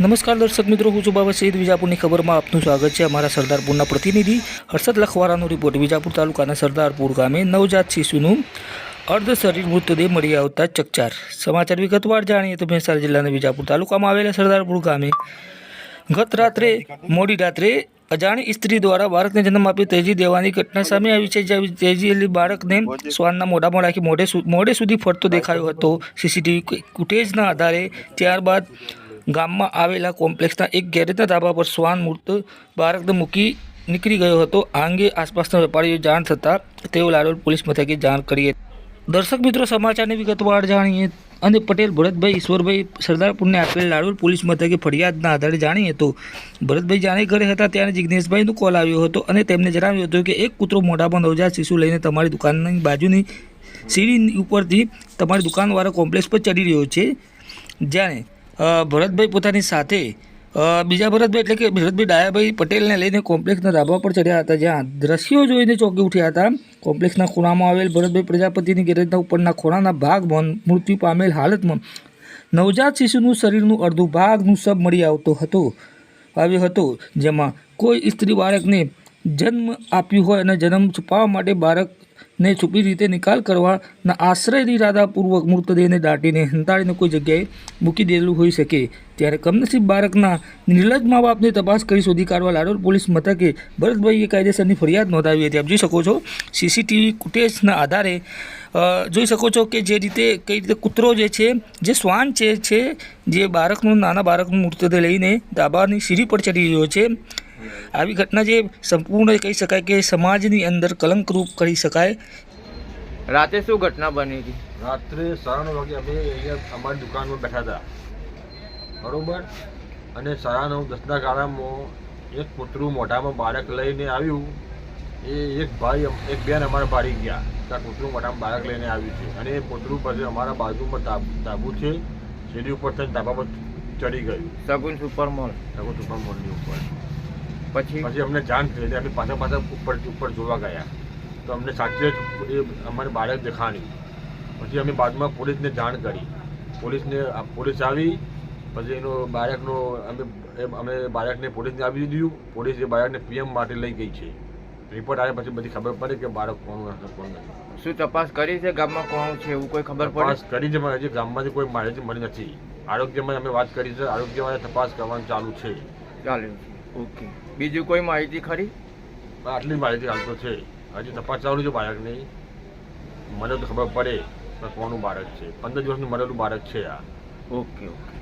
નમસ્કાર દર્શક મિત્રો, હું છું બાબા સઈદ વિજાપુરની ખબરમાં આપનું સ્વાગત છે. અમારા સરદારપુરના પ્રતિનિધિ હર્ષદ લખવારાનો રિપોર્ટ વિજાપુર તાલુકાના સરદારપુર ગામે નવજાત શિશુનું અર્ધ શરીર મૃતદેહ મળી આવતા ચકચાર. સમાચાર વિગતવાર જાણીએ તો મહેસાણા જિલ્લાના વિજાપુર તાલુકામાં આવેલા સરદારપુર ગામે ગત રાત્રે, મોડી રાત્રે અજાણી સ્ત્રી દ્વારા બાળકને જન્મ આપી તેજી દેવાની ઘટના સામે આવી છે, જ્યાં તેજીયેલી બાળકને શ્વાનના મોઢામાં રાખી મોઢે મોઢે સુધી ફરતો દેખાયો હતો. સીસીટીવી ફૂટેજના આધારે ત્યારબાદ ગામમાં આવેલા કોમ્પ્લેક્સના એક ગેરેજના ધાબા પર શ્વાન મૂર્ત બાળકને મૂકી નીકળી ગયો હતો આ અંગે આસપાસના વેપારીઓ જાણ થતાં તેઓ લાડોલ પોલીસ મથકે જાણ કરી હતી. દર્શક મિત્રો સમાચારની વિગતવાર જાણીએ અને પટેલ ભરતભાઈ ઈશ્વરભાઈ સરદારપુરને આપેલ લાડોલ પોલીસ મથકે ફરિયાદના આધારે જાણીએ તો ભરતભાઈ જાણે ઘરે હતા ત્યારે જિજ્ઞેશભાઈનો કોલ આવ્યો હતો અને તેમને જણાવ્યું હતું કે એક કૂતરો મોઢામાં નવજાત શિશુ લઈને તમારી દુકાનની બાજુની સીડી ઉપરથી તમારી દુકાનવાળા કોમ્પ્લેક્સ પર ચડી રહ્યો છે અ, ભરતભાઈ પોતાની સાથે. બીજા ભરતભાઈ એટલે કે ભરતભાઈ ડાયાભાઈ પટેલને લઈને કોમ્પ્લેક્ષના ધાબા પર ચડ્યા હતા જ્યાં દ્રશ્યો જોઈને ચોંકી ઉઠ્યા હતા. કોમ્પ્લેક્ષના ખૂણામાં આવેલ ભરતભાઈ પ્રજાપતિની ગેરેજના ઉપરના ખૂણાના ભાગમાં મૃત્યુ પામેલ હાલતમાં નવજાત શિશુનું શરીરનું અડધું ભાગનું સબ મળી આવતો હતો. આવ્યો હતો, જેમાં કોઈ સ્ત્રી બાળકને જન્મ આપ્યું હોય અને જન્મ છુપાવવા માટે બાળકને છુપી રીતે નિકાલ કરવાના આશ્રય ઇરાદાપૂર્વક મૃતદેહને દાટીને હંતાડીને કોઈ જગ્યાએ મૂકી દેલું હોઈ શકે. ત્યારે કમનસીબ બાળકના નિર્લજ મા બાપની તપાસ કરી શોધી કાઢવા લાડોલ પોલીસ મથકે ભરતભાઈએ કાયદેસરની ફરિયાદ નોંધાવી હતી. આપ જોઈ શકો છો સીસીટીવી ફૂટેજના આધારે જોઈ શકો છો કે જે રીતે, કઈ રીતે કૂતરો જે છે, જે શ્વાન છે છે, જે બાળકનું, નાના બાળકનું મૃતદેહ લઈને ધાબાની સીડી પર ચડી રહ્યો છે. આવી ઘટના જે સંપૂર્ણ કહી શકાય કે સમાજની અંદર કલંકરૂપ કરી શકાય. રાતે શું ઘટના બની હતી? રાત્રે સાડા નવ વાગે અમે અહીંયા અમારી દુકાનમાં બેઠા હતા. બરોબર? અને સાડા નવ દસના ગાળામાં એક કૂતરું મોઢામાં બાળક લઈને આવ્યું. એ એક ભાઈ એક બેન અમારા ભાડી ગયા. ત્યાં કૂતરું મોઢામાં બાળક લઈને આવ્યું છે. અને એ કૂતરું પછી અમારા બાજુમાં તાબ- તાબુ છે. સીડી ઉપર થઈને તાબા પર ચડી ગયું. Sagun super mall. તાબુ સુપર મોલની ઉપર. પછી પછી અમને જાણ થઈ એટલે અમે પાછા પાછા ઉપર ઉપર જોવા ગયા. તો અમને સાચે જ એ અમારે બાળક દેખાણી. પછી અમે બાદમાં પોલીસને જાણ કરી. પોલીસને પોલીસ આવી પછી એનો બાળકનો અમે અમે બાળકને પોલીસને આવી દીધું. પોલીસ એ બાળકને પીએમ માટે લઈ ગઈ છે. રિપોર્ટ આવ્યા પછી બધી ખબર પડે કે બાળક કોણ હશે કોણ નથી. શું તપાસ કરી છે ગામમાં કોણ છે એવું કોઈ ખબર તપાસ પડે કરી છે પણ હજી ગામમાંથી કોઈ માહિતી મળી નથી. આરોગ્યમાં અમે વાત કરી છે આરોગ્યમાં તપાસ કરવાનું ચાલુ છે. ચાલે. ઓકે. બીજું કોઈ માહિતી ખરી? આટલી માહિતી હાલતો છે. હજી તપાસ ચાલુ છે બાળકની. મને તો ખબર પડે કોનું બાળક છે. પંદર દિવસનું મરેલું બાળક છે આ. Okay okay.